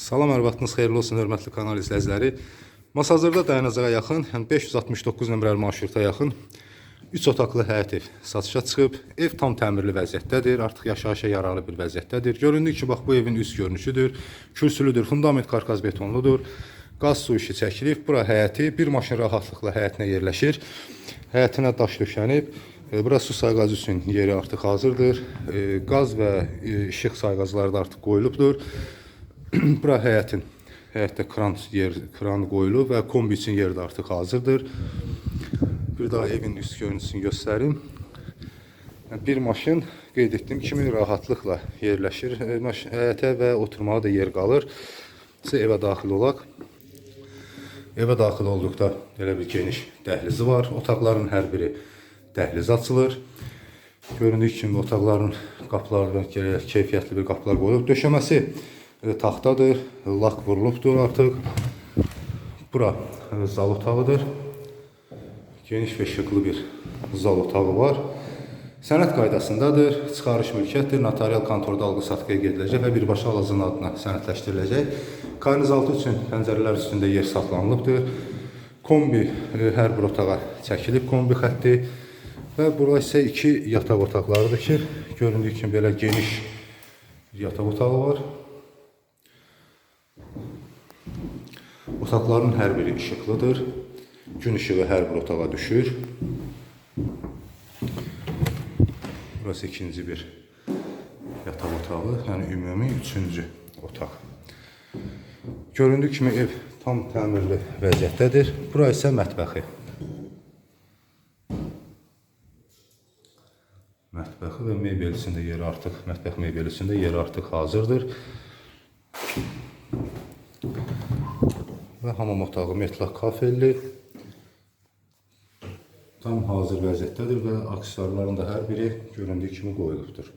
Salam, hər vaxtınız xeyirli olsun, hörmətli kanal izləyiciləri. Masazırda dayanacağa yaxın, yəni 569 nömrəli marşruta yaxın 3 otaqlı həyət ev satışa çıxıb. Ev tam təmirli vəziyyətdədir, artıq yaşayışa yararlı bir vəziyyətdədir. Göründüyü ki, bax bu evin üst görünüşüdür, kürsülüdür, fundament karkaz betonludur. Qaz su işi çəkilib. Bura həyəti, bir maşın rahatlıqla həyətinə yerləşir. Həyətinə daş döşənib. E, Bura su sayğacı üçün yeri artıq hazırdır. E, Qaz və e, işıq sayğacları da artıq qoyulubdur. Bura həyətin həyətdə kran yer kran qoyulub və kombi üçün yer də artıq hazırdır. Bir daha evin üst görüntüsünü göstərim. Bir maşın qeyd etdiyim kimi rahatlıqla yerləşir e, həyətə və oturmağa da yer qalır. Sizə evə daxil olaq. Evə daxil olduqda elə bir geniş dəhlizi var. Otaqların hər biri dəhliz açılır. Göründüyü kimi otaqların qapılarına görə keyfiyyətli bir qapılar qoyulub. Döşəməsi taxtadır, lak vurulubdur artıq. Bura e, zal otağıdır. Geniş və işıqlı bir zal otağı var. Sənəd qaydasındadır. Çıxarış mülkiyyətdir. Notarial kontorda alqı-satqıya gediləcək və birbaşa alıcının adına sənədləşdiriləcək. Karnizaltı üçün pəncərələr üstündə yer saxlanılıbdır. Kombi e, hər bir otağa çəkilib kombi xətti və bura isə iki yataq otaqlarıdır ki, göründüyü kimi belə geniş yataq otağı var. Otaqların hər biri işıqlıdır. Gün işığı hər bir otağa düşür. Burası ikinci bir yataq otağı, yəni ümumi üçüncü otaq. Göründüyü kimi ev tam təmirli vəziyyətdədir. Bura isə mətbəxi. Mətbəxi və mebel içində yeri artıq, mətbəx mebeli içində yeri artıq hazırdır. Və hamam otağı metlaq kafelli. Tam hazır vəziyyətdədir və aksesuarların da hər biri göründüyü kimi qoyulubdur.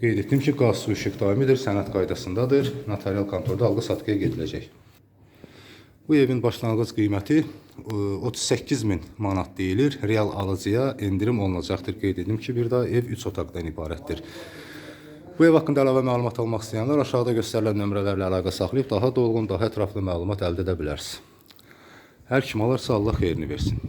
Qeyd etdim ki, qaz su işıq daimidir, sənəd qaydasındadır. Notarial kontorda alqı-satqıya gediləcək. Bu evin başlanğıc qiyməti e, 38 min manat deyilir. Real alıcıya endirim olunacaqdır. Qeyd edim ki, bir daha ev 3 otaqdan ibarətdir. Bu ev haqqında əlavə məlumat almaq istəyənlər aşağıda göstərilən nömrələrlə əlaqə saxlayıb daha dolğun, daha ətraflı məlumat əldə edə bilərsiniz. Hər kim alırsa Allah xeyrini versin.